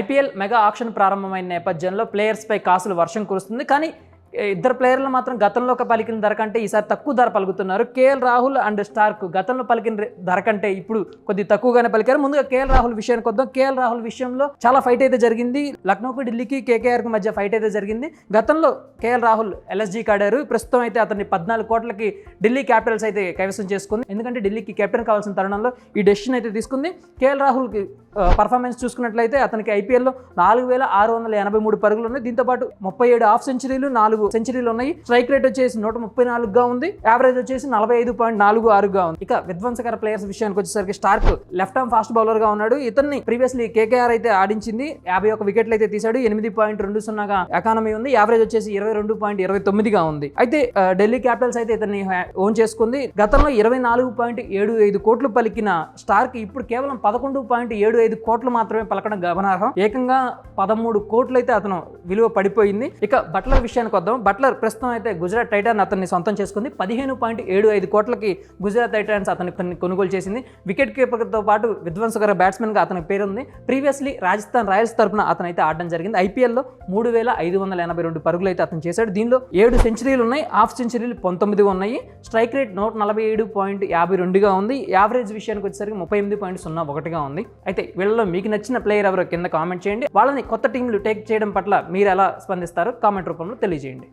IPL mega auction ప్రారంభమైన నేపథ్యంలో ప్లేయర్స్పై కాసులు వర్షం కురుస్తుంది. కానీ ఇద్దరు ప్లేయర్లు మాత్రం గతంలో పలికిన ధర కంటే ఈసారి తక్కువ ధర పలుకుతున్నారు. కేఎల్ రాహుల్ అండ్ స్టార్క్ గతంలో పలికిన ధర కంటే ఇప్పుడు కొద్ది తక్కువగానే పలికారు. ముందుగా కేఎల్ రాహుల్ విషయానికి వద్దాం. కేఎల్ రాహుల్ విషయంలో చాలా ఫైట్ అయితే జరిగింది. లక్నోకి ఢిల్లీకి కేకేఆర్కి మధ్య ఫైట్ అయితే జరిగింది. గతంలో కేఎల్ రాహుల్ ఎల్ఎస్జీకి కాడారు. ప్రస్తుతం అయితే అతన్ని పద్నాలుగు కోట్లకి ఢిల్లీ క్యాపిటల్స్ అయితే కైవసం చేసుకుంది. ఎందుకంటే ఢిల్లీకి కెప్టెన్ కావాల్సిన తరుణంలో ఈ డెసిషన్ అయితే తీసుకుంది. కేఎల్ రాహుల్కి పర్ఫార్మెన్స్ చూసుకున్నట్లయితే అతనికి ఐపీఎల్లో నాలుగు వేల ఆరు వందల ఎనభై మూడు పరుగులు ఉన్నాయి. దీంతో పాటు ముప్పై ఏడు హాఫ్ సెంచరీలు నాలుగు సెంచరీలు ఉన్నాయి. స్ట్రైక్ రేట్ వచ్చేసి నూట ముప్పై నాలుగుగా ఉంది. యావరేజ్ వచ్చేసి నలభై ఐదు పాయింట్ నాలుగు ఆరుగా ఉంది. ఇక విధ్వంసకర ప్లేయర్స్ విషయానికి వచ్చేసరికి స్టార్క్ లెఫ్ట్ ఆర్మ్ ఫాస్ట్ బౌలర్గా ఉన్నాడు. ఇతన్ని ప్రీవియస్లీ కేకేఆర్ అయితే ఆడించింది. యాభై ఒక వికెట్లు అయితే తీశాడు. ఎనిమిది పాయింట్ రెండు సున్నాగా ఎకానమీ ఉంది. యావరేజ్ వచ్చేసి ఇరవై రెండు పాయింట్ ఇరవై తొమ్మిదిగా ఉంది. అయితే ఢిల్లీ క్యాపిటల్స్ అయితే ఇతన్ని ఓన్ చేసుకుంది. గతంలో ఇరవై నాలుగు పాయింట్ ఏడు ఐదు కోట్లు పలికిన స్టార్క్ ఇప్పుడు కేవలం పదకొండు పాయింట్ ఏడు ఐదు కోట్లు మాత్రమే పలకడం గమనార్హం. ఏకంగా పదమూడు కోట్లు అయితే అతను విలువ పడిపోయింది. ఇక బట్లర్ విషయానికి వద్దాం. బట్లర్ ప్రస్తుతం అయితే గుజరాత్ టైటాన్ అతన్ని సొంతం చేసుకుంది. పదిహేను పాయింట్ ఏడు ఐదు కోట్లకి గుజరాత్ టైటాన్స్ అతన్ని కొనుగోలు చేసింది. వికెట్ కీపర్తో పాటు విధ్వంసకర బ్యాట్స్మెన్గా అతని పేరుంది. ప్రీవియస్లీ రాజస్థాన్ రాయల్స్ తరపున అతను అయితే ఆడడం జరిగింది. ఐపీఎల్లో మూడు వేల ఐదు వందల ఎనభై రెండు పరుగులు అయితే అతను చేశాడు. దీనిలో ఏడు సెంచరీలు ఉన్నాయి. హాఫ్ సెంచరీలు పంతొమ్మిది ఉన్నాయి. స్ట్రైక్ రేట్ నూట నలభై ఏడు పాయింట్ యాభై రెండుగా ఉంది. యావరేజ్ విషయానికి వచ్చేసరికి ముప్పై ఎనిమిది పాయింట్ సున్నా ఒకటిగా ఉంది. అయితే వీళ్ళలో మీకు నచ్చిన ప్లేయర్ ఎవరో కింద కామెంట్ చేయండి. వాళ్ళని కొత్త టీంలు టేక్ చేయడం పట్ల మీరు ఎలా స్పందిస్తారో కామెంట్ రూపంలో తెలియజేయండి.